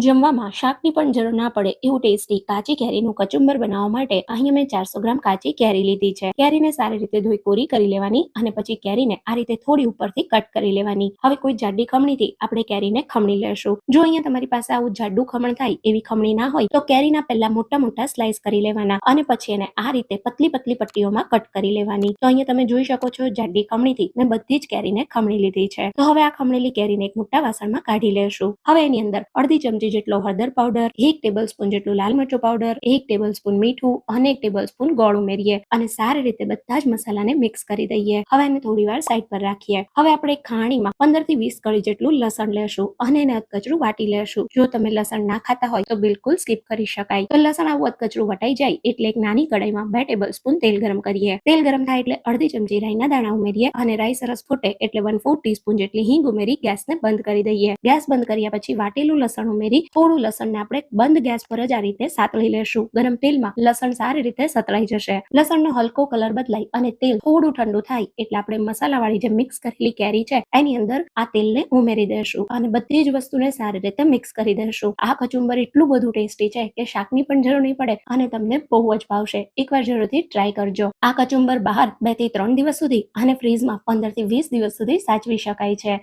જમવામાં શાકની પણ જરૂર ના પડે એવું ટેસ્ટી કાચી કેરીનું કચુંબર બનાવવા માટે અહીં મેં ચારસો ગ્રામ કાચી કેરી લીધી છે. કેરીને સારી રીતે ધોઈ કોરી કરી લેવાની અને પછી કેરીને આ રીતે થોડી ઉપરથી કટ કરી લેવાની. હવે કોઈ જાડી ખમણીથી આપણે કેરીને ખમણી લેશું. જો અહીંયા તમારી પાસે આવું જાડું ખમણ થાય એવી ખમણી ના હોય તો કેરીના પહેલા મોટા મોટા સ્લાઇસ કરી લેવાના અને પછી એને આ રીતે પતલી પતલી પટ્ટીઓમાં કટ કરી લેવાની. તો અહીંયા તમે જોઈ શકો છો જાડી ખમણીથી મેં બધી જ કેરીને ખમણી લીધી છે. તો હવે આ ખમણેલી કેરીને એક મોટા વાસણમાં કાઢી લેશું. હવે એની અંદર અડધી ચમચી જેટલો હળદર પાવડર, એક ટેબલ સ્પૂન જેટલું લાલ મરચું પાવડર, એક ટેબલ સ્પૂન મીઠું અને એક ટેબલ સ્પૂન ગોળ ઉમેરીએ અને સારી રીતે બધા જ મસાલાને મિક્સ કરી દઈએ. હવે એને થોડી વાર સાઈડ પર રાખીએ. હવે આપણે ખાણીમાં પંદરથી વીસ કળી જેટલું લસણ લેશું અને એને અધકચરું વાટી લેશું. જો તમે લસણ ના ખાતા હોય તો બિલકુલ સ્કીપ કરી શકાય. તો લસણ આવું અધકચરું વટાઈ જાય એટલે એક નાની કડાઈમાં બે ટેબલ સ્પૂન તેલ ગરમ કરીએ. તેલ ગરમ થાય એટલે અડધી ચમચી રાઈના દાણા ઉમેરીએ અને રાઈ સરસ ફૂટે એટલે વન ફોર ટીસ્પૂન જેટલી હિંગ ઉમેરી ગેસને બંધ કરી દઈએ. ગેસ બંધ કર્યા પછી વાટેલું લસણ ઉમેરી થોડું લસણને આપણે બંધ ગેસ પર જ આ રીતે સાતળી લેશું. ગરમ તેલમાં લસણ સારી રીતે સતળાઈ જશે. લસણનો હલકો કલર બદલાય અને તેલ થોડું ઠંડુ થાય એટલે આપણે મસાલાવાળી જે મિક્સ કરેલી કેરી છે, એની અંદર આ તેલને ઉમેરી દેશું અને બધી જ વસ્તુને સારી રીતે મિક્સ કરી દેશું. આ કચુંબર એટલું બધું ટેસ્ટી છે કે શાકની પણ જરૂર નહીં પડે અને તમને બહુ જ ભાવશે. એકવાર જરૂરથી ટ્રાય કરજો. આ કચુંબર બહાર બેથી ત્રણ દિવસ સુધી અને ફ્રીઝમાં પંદરથી વીસ દિવસ સુધી સાચવી શકાય છે.